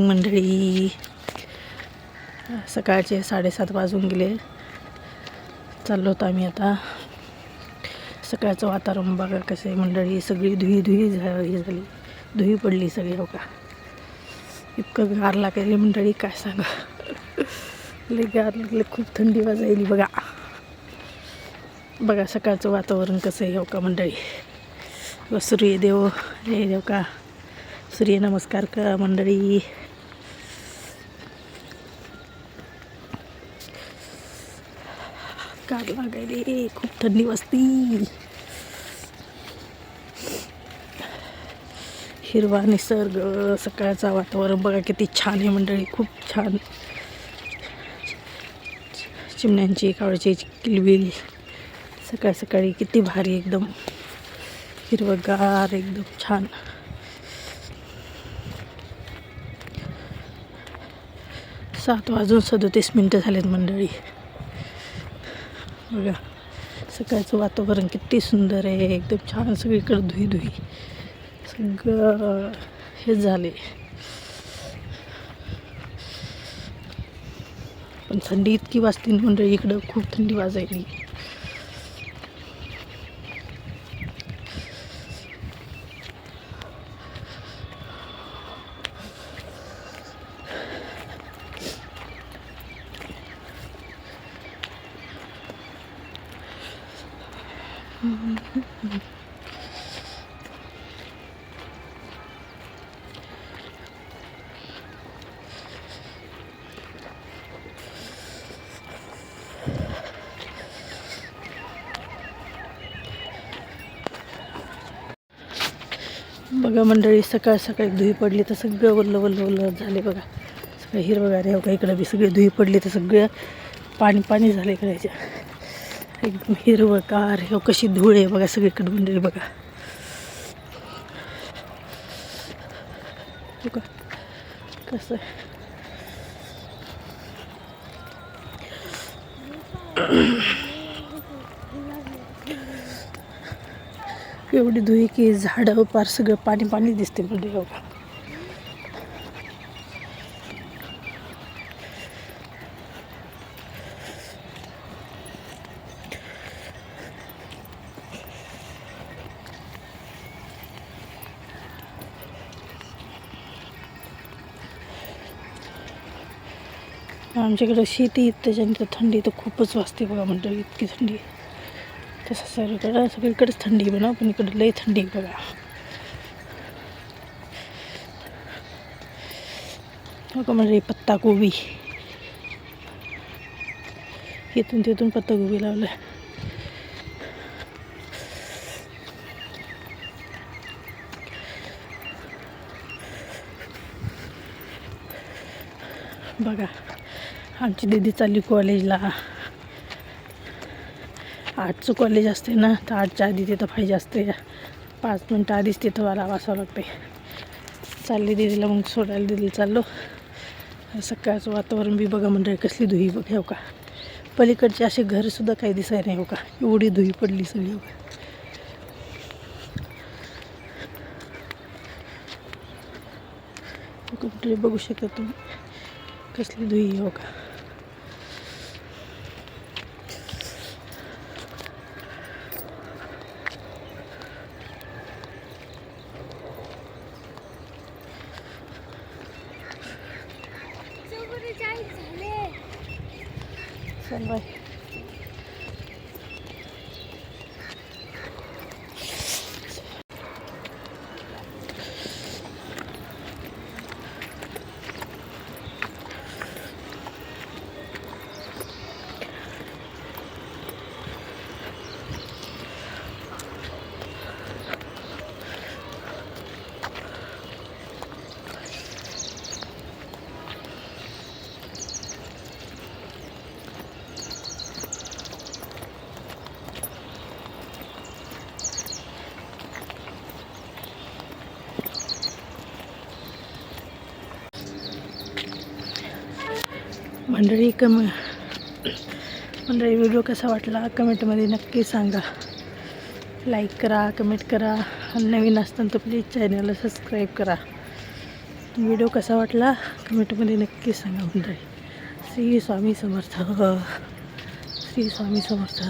मंडळी. सकाळचे साडेसात वाजून गेले. चाललो होतो आम्ही आता. सकाळचं वातावरण बघा कसं आहे मंडळी. सगळी धुई धुई झा हे झाली. धुई पडली सगळी हो का इतकं गार लागेल मंडळी काय सांगा. लई गार लागले खूप थंडी वाजायली बघा. बघा सकाळचं वातावरण कसं आहे हो का मंडळी? व सूर्यदेव हे देव का? सूर्यनमस्कार का मंडळी. कार लागायले खूप थंडी वाजती. हिरवा निसर्ग सकाळचा वातावरण बघा किती छान आहे मंडळी खूप छान. चिमण्यांची कावळ्याची किलबिल. सकाळ सकाळी किती भारी एकदम. हिरवगार एकदम छान. सात वाजून सदोतीस मिनटं झालेत मंडळी. बघा सकाळचं वातावरण किती सुंदर आहे. एकदम छान सगळीकडे धुई धुई सगळं हे झाले. पण थंडी इतकी वाजते मंडळी इकडं खूप थंडी वाजायली. बघा मंडळी सकाळ सकाळी धुई पडली तर सगळं वल्ल वल्ल वल्ल झाले बघा. सगळं हिरवगार आहे बघा इकडं बी सगळी धुई पडली तर सगळं पाणी पाणी झालं इकडे एकदम हिरवगार हे कशी धूळ आहे बघा सगळीकडे मंडळी बघा. बघा कसं एवढी धुई की झाडं पार सगळं पाणी पाणी दिसते म्हणजे बघा. आमच्याकडं शेती त्याच्यानंतर थंडी तर खूपच वाजते बघा म्हणतो इतकी थंडी तसं सगळीकडं सगळीकडेच थंडी म्हणा पण इकडं लई थंडी बघा. बघा म्हणजे पत्ता कोबी इथून तिथून पत्ता कोबी लावलं बघा. आमची दीदी चालली कॉलेजला. आठचं कॉलेज असते ना तर आठच्या आधी तिथं पाहिजे असते. पाच मिनटं आधीच तिथं मला वासावं लागते. चालली दीदीला मग सोडायला दीदीला चाललो. सकाळचं वातावरण बी बघा म्हणजे कसली धुई बघ हो का? पलीकडचे असे घरसुद्धा काही दिसाय नाही हो का? एवढी धुई पडली सगळी हो का? कुठे बघू शकता तुम्ही? कसली धुई हो का? friendly. मंडळी कम मंडळी व्हिडिओ कसा वाटला? कमेंटमध्ये नक्की सांगा. लाईक करा कमेंट करा. आणि नवीन असताना तर प्लीज चॅनलला सबस्क्राईब करा. व्हिडिओ कसा वाटला? कमेंटमध्ये नक्की सांगा मंडळी. श्री स्वामी समर्थ. श्री स्वामी समर्थ.